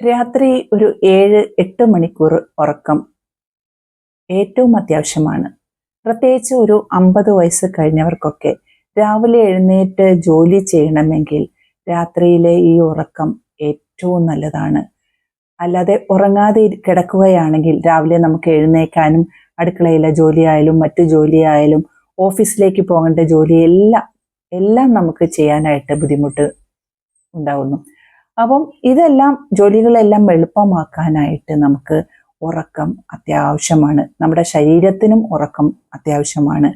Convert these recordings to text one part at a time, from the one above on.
രാത്രി ഒരു ഏഴ് എട്ട് മണിക്കൂർ ഉറക്കം ഏറ്റവും അത്യാവശ്യമാണ്. പ്രത്യേകിച്ച് ഒരു അമ്പത് വയസ്സ് കഴിഞ്ഞവർക്കൊക്കെ രാവിലെ എഴുന്നേറ്റ് ജോലി ചെയ്യണമെങ്കിൽ രാത്രിയിലെ ഈ ഉറക്കം ഏറ്റവും നല്ലതാണ്. അല്ലാതെ ഉറങ്ങാതെ കിടക്കുകയാണെങ്കിൽ രാവിലെ നമുക്ക് എഴുന്നേക്കാനും അടുക്കളയിലെ ജോലിയായാലും മറ്റു ജോലിയായാലും ഓഫീസിലേക്ക് പോകേണ്ട ജോലി എല്ലാം എല്ലാം നമുക്ക് ചെയ്യാനായിട്ട് ബുദ്ധിമുട്ട് ഉണ്ടാകുന്നു അപ്പം ഇതെല്ലാം ജോലികളെല്ലാം എളുപ്പമാക്കാനായിട്ട് നമുക്ക് ഉറക്കം അത്യാവശ്യമാണ്. നമ്മുടെ ശരീരത്തിനും ഉറക്കം അത്യാവശ്യമാണ്.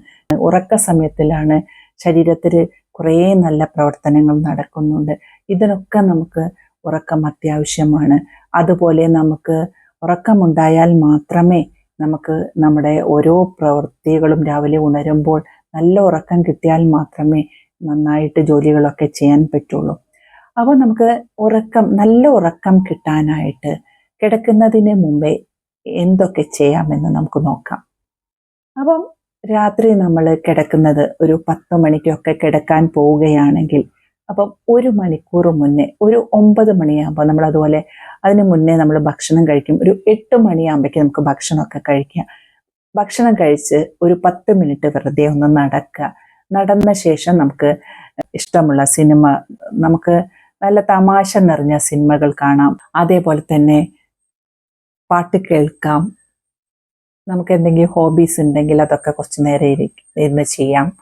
ഉറക്ക സമയത്തിലാണ് ശരീരത്തിൽ കുറേ നല്ല പ്രവർത്തനങ്ങൾ നടക്കുന്നുണ്ട്. ഇതിനൊക്കെ നമുക്ക് ഉറക്കം അത്യാവശ്യമാണ്. അതുപോലെ നമുക്ക് ഉറക്കമുണ്ടായാൽ മാത്രമേ നമുക്ക് നമ്മുടെ ഓരോ പ്രവൃത്തികളും രാവിലെ ഉണരുമ്പോൾ നല്ല ഉറക്കം കിട്ടിയാൽ മാത്രമേ നന്നായിട്ട് ജോലികളൊക്കെ ചെയ്യാൻ പറ്റുള്ളൂ. അപ്പോൾ നമുക്ക് ഉറക്കം നല്ല ഉറക്കം കിട്ടാനായിട്ട് കിടക്കുന്നതിന് മുമ്പേ എന്തൊക്കെ ചെയ്യാമെന്ന് നമുക്ക് നോക്കാം. അപ്പം രാത്രി നമ്മൾ കിടക്കുന്നത് ഒരു പത്ത് മണിക്കൊക്കെ കിടക്കാൻ പോവുകയാണെങ്കിൽ അപ്പം ഒരു മണിക്കൂർ മുന്നേ ഒരു ഒമ്പത് മണിയാകുമ്പോൾ നമ്മൾ അതുപോലെ അതിന് മുന്നേ നമ്മൾ ഭക്ഷണം കഴിക്കും. ഒരു എട്ട് മണിയാകുമ്പോഴേക്കും നമുക്ക് ഭക്ഷണമൊക്കെ കഴിക്കാം. ഭക്ഷണം കഴിച്ച് ഒരു പത്ത് മിനിറ്റ് വെറുതെ ഒന്ന് നടക്കുക. നടന്ന ശേഷം നമുക്ക് ഇഷ്ടമുള്ള സിനിമ നമുക്ക് നല്ല തമാശ നിറഞ്ഞ സിനിമകൾ കാണാം. അതേപോലെ തന്നെ പാട്ട് കേൾക്കാം. നമുക്ക് എന്തെങ്കിലും ഹോബീസ് ഉണ്ടെങ്കിൽ അതൊക്കെ കുറച്ച് നേരം ഇരുന്ന് ചെയ്യാം.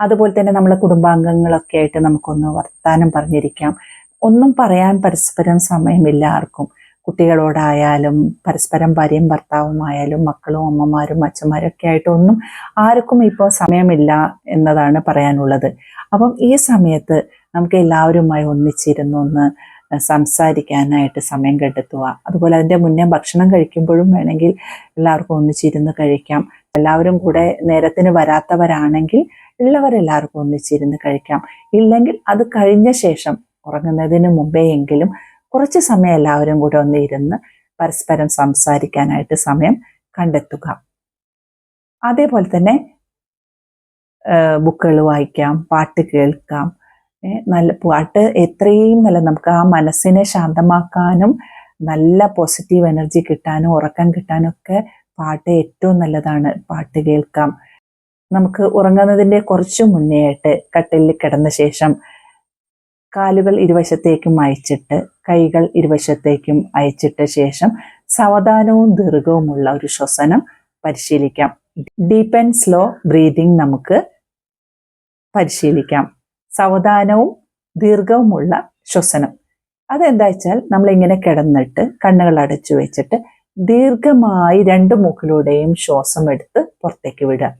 അതുപോലെ തന്നെ നമ്മളെ കുടുംബാംഗങ്ങളൊക്കെ ആയിട്ട് നമുക്കൊന്ന് വർത്താനം പറഞ്ഞിരിക്കാം. ഒന്നും പറയാൻ പരസ്പരം സമയമില്ല ആർക്കും. കുട്ടികളോടായാലും പരസ്പരം ഭാര്യയും ഭർത്താവുമായാലും മക്കളും അമ്മമാരും അച്ഛന്മാരൊക്കെ ആയിട്ട് ഒന്നും ആർക്കും ഇപ്പോൾ സമയമില്ല എന്നതാണ് പറയാനുള്ളത്. അപ്പം ഈ സമയത്ത് നമുക്ക് എല്ലാവരുമായി ഒന്നിച്ചിരുന്ന് ഒന്ന് സംസാരിക്കാനായിട്ട് സമയം കണ്ടെത്തുക. അതുപോലെ അതിന്റെ മുന്നേ ഭക്ഷണം കഴിക്കുമ്പോഴും വേണമെങ്കിൽ എല്ലാവർക്കും ഒന്നിച്ചിരുന്ന് കഴിക്കാം. എല്ലാവരും കൂടെ നേരത്തിന് വരാത്തവരാണെങ്കിൽ ഉള്ളവരെല്ലാവർക്കും ഒന്നിച്ചിരുന്ന് കഴിക്കാം. ഇല്ലെങ്കിൽ അത് കഴിഞ്ഞ ശേഷം ഉറങ്ങുന്നതിന് മുമ്പേ എങ്കിലും കുറച്ച് സമയം എല്ലാവരും കൂടെ ഒന്ന് ഇരുന്ന് പരസ്പരം സംസാരിക്കാനായിട്ട് സമയം കണ്ടെത്തുക. അതേപോലെ തന്നെ ബുക്കുകൾ വായിക്കാം പാട്ട് കേൾക്കാം നല്ല പാട്ട് എത്രയും നല്ല നമുക്ക് ആ മനസ്സിനെ ശാന്തമാക്കാനും നല്ല പോസിറ്റീവ് എനർജി കിട്ടാനും ഉറക്കം കിട്ടാനും ഒക്കെ പാട്ട് ഏറ്റവും നല്ലതാണ്. പാട്ട് കേൾക്കാം. നമുക്ക് ഉറങ്ങുന്നതിന്റെ കുറച്ച് മുന്നേ ആയിട്ട് കട്ടിലിൽ കിടന്ന ശേഷം കാലുകൾ ഇരുവശത്തേക്കും അയച്ചിട്ട് കൈകൾ ഇരുവശത്തേക്കും അയച്ചിട്ട ശേഷം സാവധാനവും ദീർഘവുമുള്ള ഒരു ശ്വസനം പരിശീലിക്കാം. ഡീപ്പ് ആൻഡ് സ്ലോ ബ്രീതിങ് നമുക്ക് പരിശീലിക്കാം. സാവധാനവും ദീർഘവുമുള്ള ശ്വസനം. അതെന്താ വെച്ചാൽ നമ്മൾ ഇങ്ങനെ കിടന്നിട്ട് കണ്ണുകൾ അടച്ചു വെച്ചിട്ട് ദീർഘമായി രണ്ട് മൂക്കിലൂടെയും ശ്വാസം എടുത്ത് പുറത്തേക്ക് വിടുക.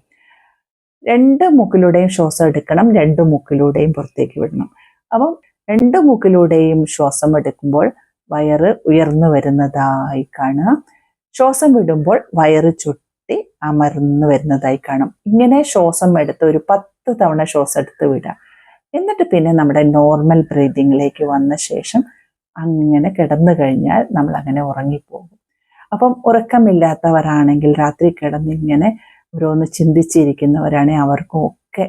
രണ്ട് മൂക്കിലൂടെയും ശ്വാസം എടുക്കണം രണ്ട് മൂക്കിലൂടെയും പുറത്തേക്ക് വിടണം. അപ്പം രണ്ട് മൂക്കിലൂടെയും ശ്വാസം എടുക്കുമ്പോൾ വയറ് ഉയർന്നു വരുന്നതായി കാണുക ശ്വാസം വിടുമ്പോൾ വയറ് ചുട്ടി അമർന്നു വരുന്നതായി കാണും. ഇങ്ങനെ ശ്വാസം എടുത്ത് ഒരു പത്ത് തവണ ശ്വാസം എടുത്ത് വിടുക. എന്നിട്ട് പിന്നെ നമ്മുടെ നോർമൽ ബ്രീതിങ്ങിലേക്ക് വന്ന ശേഷം അങ്ങനെ കിടന്നു കഴിഞ്ഞാൽ നമ്മൾ അങ്ങനെ ഉറങ്ങിപ്പോകും. അപ്പം ഉറക്കമില്ലാത്തവരാണെങ്കിൽ രാത്രി കിടന്നിങ്ങനെ ഓരോന്ന് ചിന്തിച്ചിരിക്കുന്നവരാണെങ്കിൽ അവർക്കും ഒക്കെ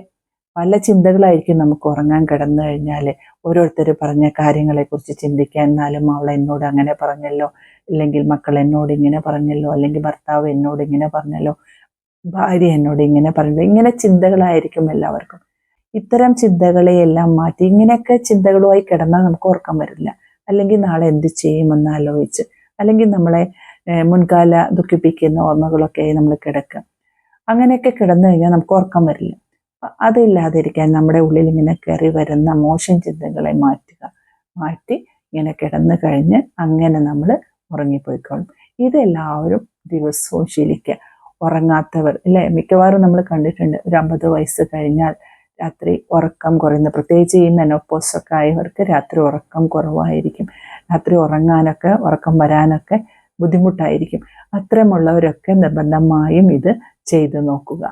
പല ചിന്തകളായിരിക്കും നമുക്ക് ഉറങ്ങാൻ കിടന്നു കഴിഞ്ഞാൽ ഓരോരുത്തർ പറഞ്ഞ കാര്യങ്ങളെക്കുറിച്ച് ചിന്തിക്കാൻ എന്നാലും അവൾ എന്നോട് അങ്ങനെ പറഞ്ഞല്ലോ അല്ലെങ്കിൽ മക്കൾ എന്നോട് ഇങ്ങനെ പറഞ്ഞല്ലോ അല്ലെങ്കിൽ ഭർത്താവ് എന്നോട് ഇങ്ങനെ പറഞ്ഞല്ലോ ഭാര്യ എന്നോട് ഇങ്ങനെ പറഞ്ഞല്ലോ ഇങ്ങനെ ചിന്തകളായിരിക്കും എല്ലാവർക്കും. ഇത്തരം ചിന്തകളെയെല്ലാം മാറ്റി ഇങ്ങനെയൊക്കെ ചിന്തകളുമായി കിടന്നാൽ നമുക്ക് ഉറക്കം വരില്ല. അല്ലെങ്കിൽ നാളെ എന്ത് ചെയ്യുമെന്ന് ആലോചിച്ച് അല്ലെങ്കിൽ നമ്മളെ മുൻകാല ദുഃഖിപ്പിക്കുന്ന ഓർമ്മകളൊക്കെ നമ്മൾ കിടക്കുക. അങ്ങനെയൊക്കെ കിടന്നു കഴിഞ്ഞാൽ നമുക്ക് ഉറക്കം വരില്ല. അതില്ലാതിരിക്കാൻ നമ്മുടെ ഉള്ളിൽ ഇങ്ങനെ കയറി വരുന്ന മോശം ചിന്തകളെ മാറ്റുക മാറ്റി ഇങ്ങനെ കിടന്നു കഴിഞ്ഞ് അങ്ങനെ നമ്മൾ ഉറങ്ങിപ്പോയിക്കോളും. ഇതെല്ലാവരും ദിവസവും ശീലിക്കുക ഉറങ്ങാത്തവർ അല്ലേ മിക്കവാറും നമ്മൾ കണ്ടിട്ടുണ്ട് ഒരു അമ്പത് വയസ്സ് കഴിഞ്ഞാൽ രാത്രി ഉറക്കം കുറയുന്നു പ്രത്യേകിച്ച് ഈ മെനോപ്പോസൊക്കെ ആയവർക്ക് രാത്രി ഉറക്കം കുറവായിരിക്കും. രാത്രി ഉറങ്ങാനൊക്കെ ഉറക്കം വരാനൊക്കെ ബുദ്ധിമുട്ടായിരിക്കും. അത്തരമുള്ളവരൊക്കെ നിർബന്ധമായും ഇത് ചെയ്തു നോക്കുക.